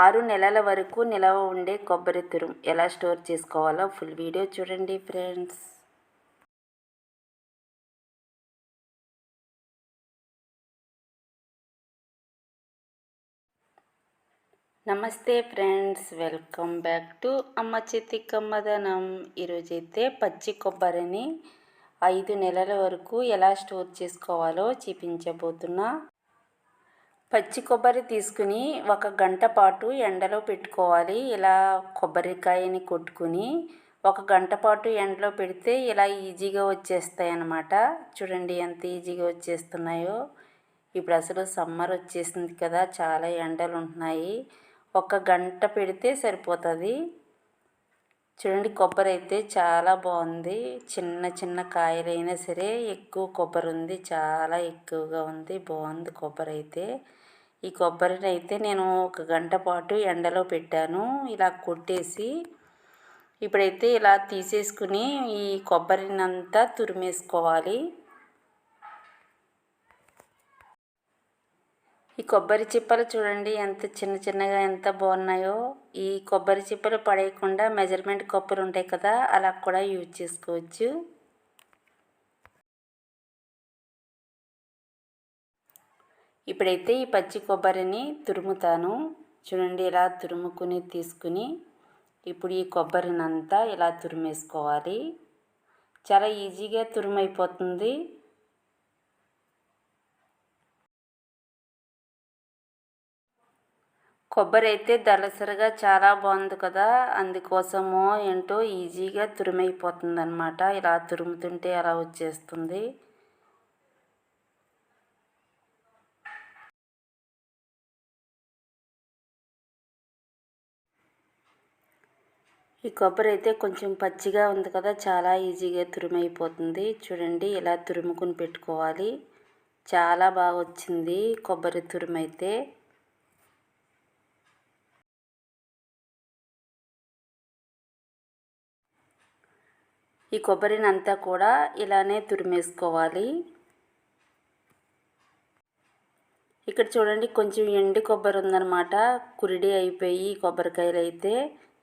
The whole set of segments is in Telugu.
ఆరు నెలల వరకు నిలవ ఉండే కొబ్బరి తురుం ఎలా స్టోర్ చేసుకోవాలో ఫుల్ వీడియో చూడండి ఫ్రెండ్స్. నమస్తే ఫ్రెండ్స్ వెల్కమ్ బ్యాక్ టు అమ్మ చేతి కమ్మదనం. ఈరోజైతే పచ్చి కొబ్బరిని ఐదు నెలల వరకు ఎలా స్టోర్ చేసుకోవాలో చూపించబోతున్నా. పచ్చి కొబ్బరి తీసుకుని ఒక గంట పాటు ఎండలో పెట్టుకోవాలి. ఇలా కొబ్బరికాయని కొట్టుకుని ఒక గంట పాటు ఎండలో పెడితే ఇలా ఈజీగా వచ్చేస్తాయి అన్నమాట చూడండి ఎంత ఈజీగా వచ్చేస్తున్నాయో. ఇప్పుడు అసలు సమ్మర్ వచ్చేసింది కదా చాలా ఎండలు ఉంటున్నాయి. ఒక గంట పెడితే సరిపోతుంది. చూడండి కొబ్బరి అయితే చాలా బాగుంది. చిన్న చిన్న కాయలైనా సరే ఎక్కువ కొబ్బరి ఉంది. చాలా ఎక్కువగా ఉంది. బాగుంది కొబ్బరి అయితే. ఈ కొబ్బరిని అయితే నేను ఒక గంట పాటు ఎండలో పెట్టాను. ఇలా కొట్టేసి ఇప్పుడైతే ఇలా తీసేసుకుని ఈ కొబ్బరినంతా తురిమేసుకోవాలి. ఈ కొబ్బరి చిప్పలు చూడండి ఎంత చిన్న చిన్నగా ఎంత బాగున్నాయో. ఈ కొబ్బరి చిప్పలు పడేయకుండా మెజర్మెంట్ కొబ్బరి ఉంటాయి కదా అలా కూడా యూజ్ చేసుకోవచ్చు. ఇప్పుడైతే ఈ పచ్చి కొబ్బరిని తురుముతాను. చూడండి ఇలా తురుముకుని తీసుకుని ఇప్పుడు ఈ కొబ్బరినంతా ఇలా తురిమేసుకోవాలి. చాలా ఈజీగా తురుమైపోతుంది. కొబ్బరి అయితే దళసరిగా చాలా బాగుంది కదా. అందుకోసమో ఏంటో ఈజీగా తురిమైపోతుంది అనమాట ఇలా తురుముతుంటే అలా వచ్చేస్తుంది. ఈ కొబ్బరి అయితే కొంచెం పచ్చిగా ఉంది కదా చాలా ఈజీగా తురిమైపోతుంది. చూడండి ఇలా తురుముకుని పెట్టుకోవాలి. చాలా బాగా వచ్చింది కొబ్బరి తురుమైతే. ఈ కొబ్బరిని అంతా కూడా ఇలానే తురిమేసుకోవాలి. ఇక్కడ చూడండి కొంచెం ఎండు కొబ్బరి ఉందన్నమాట. కురిడి అయిపోయి కొబ్బరికాయలు అయితే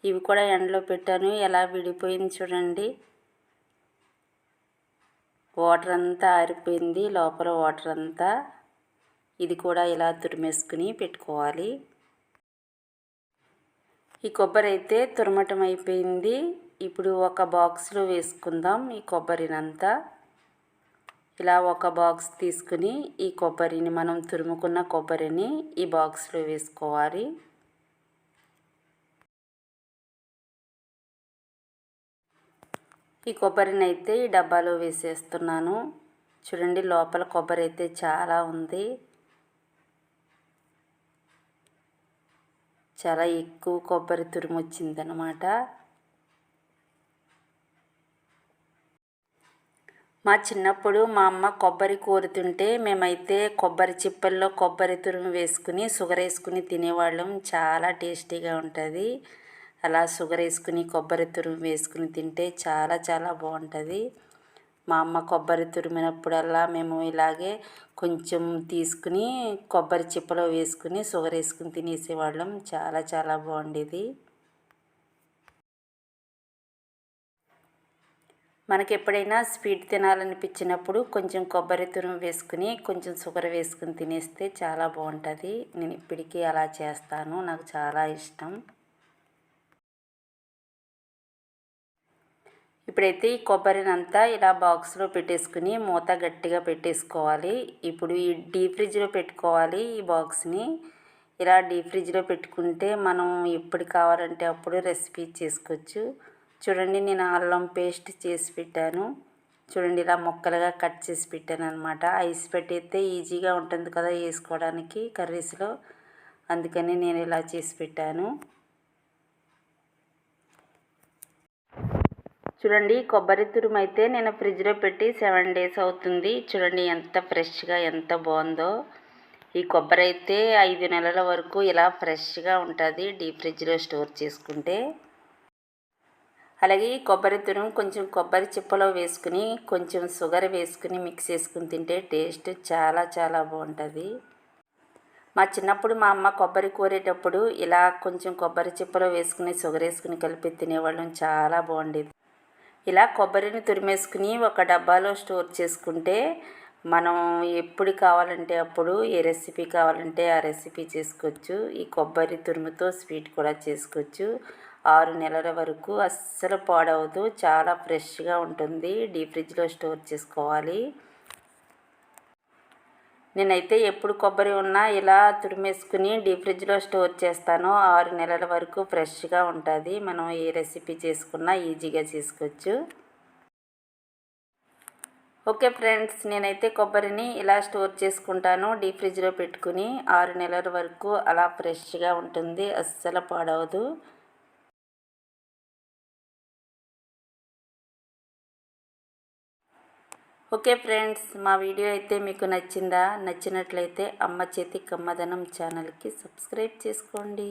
ఇవి కూడా ఎండలో పెట్టాను. ఎలా విడిపోయింది చూడండి. వాటర్ అంతా ఆరిపోయింది. లోపల వాటర్ అంతా. ఇది కూడా ఇలా తురిమేసుకుని పెట్టుకోవాలి. ఈ కొబ్బరి అయితే తురమటం అయిపోయింది. ఇప్పుడు ఒక బాక్స్లో వేసుకుందాం ఈ కొబ్బరినంతా. ఇలా ఒక బాక్స్ తీసుకుని ఈ కొబ్బరిని మనం తురుముకున్న కొబ్బరిని ఈ బాక్స్లో వేసుకోవాలి. ఈ కొబ్బరిని అయితే ఈ డబ్బాలో వేసేస్తున్నాను. చూడండి లోపల కొబ్బరి అయితే చాలా ఉంది. చాలా ఎక్కువ కొబ్బరి తురుము వచ్చిందనమాట మా చిన్నప్పుడు మా అమ్మ కొబ్బరి కోరుతుంటే మేమైతే కొబ్బరి చిప్పల్లో కొబ్బరి తురుము వేసుకుని షుగర్ వేసుకుని తినేవాళ్ళం. చాలా టేస్టీగా ఉంటుంది. అలా షుగర్ వేసుకుని కొబ్బరి తురుము వేసుకుని తింటే చాలా చాలా బాగుంటుంది. మా అమ్మ కొబ్బరి తురిమినప్పుడల్లా మేము ఇలాగే కొంచెం తీసుకుని కొబ్బరి చిప్పలో వేసుకుని షుగర్ వేసుకుని తినేసేవాళ్ళం. చాలా చాలా బాగుండేది. మనకి ఎప్పుడైనా స్వీట్ తినాలనిపించినప్పుడు కొంచెం కొబ్బరి తురుము వేసుకుని కొంచెం షుగర్ వేసుకుని తినేస్తే చాలా బాగుంటుంది. నేను ఇప్పటికీ అలా చేస్తాను. నాకు చాలా ఇష్టం. ఇప్పుడైతే ఈ కొబ్బరినంతా ఇలా బాక్స్లో పెట్టేసుకుని మూత గట్టిగా పెట్టేసుకోవాలి. ఇప్పుడు ఈ డీప్ ఫ్రిడ్జ్లో పెట్టుకోవాలి ఈ బాక్స్ని. ఇలా డీప్ ఫ్రిడ్జ్లో పెట్టుకుంటే మనం ఎప్పుడు కావాలంటే అప్పుడు రెసిపీ చేసుకోవచ్చు. చూడండి నేను అల్లం పేస్ట్ చేసి పెట్టాను. చూడండి ఇలా ముక్కలుగా కట్ చేసి పెట్టాను అనమాట ఐస్ పెట్టేస్తే ఈజీగా ఉంటుంది కదా వేసుకోవడానికి కర్రీస్లో. అందుకని నేను ఇలా చేసి పెట్టాను. చూడండి కొబ్బరి తురుము అయితే నేను ఫ్రిడ్జ్లో పెట్టి సెవెన్ డేస్ అవుతుంది. చూడండి ఎంత ఫ్రెష్గా ఎంత బాగుందో. ఈ కొబ్బరి అయితే ఐదు నెలల వరకు ఇలా ఫ్రెష్గా ఉంటుంది డీప్ ఫ్రిడ్జ్లో స్టోర్ చేసుకుంటే. అలాగే ఈ కొబ్బరి తురుము కొంచెం కొబ్బరి చిప్పలో వేసుకుని కొంచెం షుగర్ వేసుకుని మిక్స్ చేసుకుని తింటే టేస్ట్ చాలా చాలా బాగుంటుంది. మా చిన్నప్పుడు మా అమ్మ కొబ్బరి కోరేటప్పుడు ఇలా కొంచెం కొబ్బరి చిప్పలో వేసుకుని షుగర్ వేసుకుని కలిపి తినేవాళ్ళం. చాలా బాగుండేది. ఇలా కొబ్బరిని తురిమేసుకుని ఒక డబ్బాలో స్టోర్ చేసుకుంటే మనం ఎప్పుడు కావాలంటే అప్పుడు ఏ రెసిపీ కావాలంటే ఆ రెసిపీ చేసుకోవచ్చు. ఈ కొబ్బరి తురుముతో స్వీట్ కూడా చేసుకోవచ్చు. ఆరు నెలల వరకు అస్సలు పాడవదు. చాలా ఫ్రెష్గా ఉంటుంది. డీప్ ఫ్రిడ్జ్లో స్టోర్ చేసుకోవాలి. నేనైతే ఎప్పుడు కొబ్బరి ఉన్నా ఇలా తురిమేసుకుని డీప్ ఫ్రిడ్జ్లో స్టోర్ చేస్తాను. ఆరు నెలల వరకు ఫ్రెష్గా ఉంటుంది. మనం ఏ రెసిపీ చేసుకున్నా ఈజీగా చేసుకోవచ్చు. ఓకే ఫ్రెండ్స్ నేనైతే కొబ్బరిని ఇలా స్టోర్ చేసుకుంటాను. డీప్ ఫ్రిడ్జ్లో పెట్టుకుని ఆరు నెలల వరకు అలా ఫ్రెష్గా ఉంటుంది. అస్సలు పాడవదు. ఓకే ఫ్రెండ్స్ మా వీడియో అయితే మీకు నచ్చిందా? నచ్చినట్లయితే అమ్మ చేతి కమ్మదనం ఛానల్కి సబ్స్క్రైబ్ చేసుకోండి.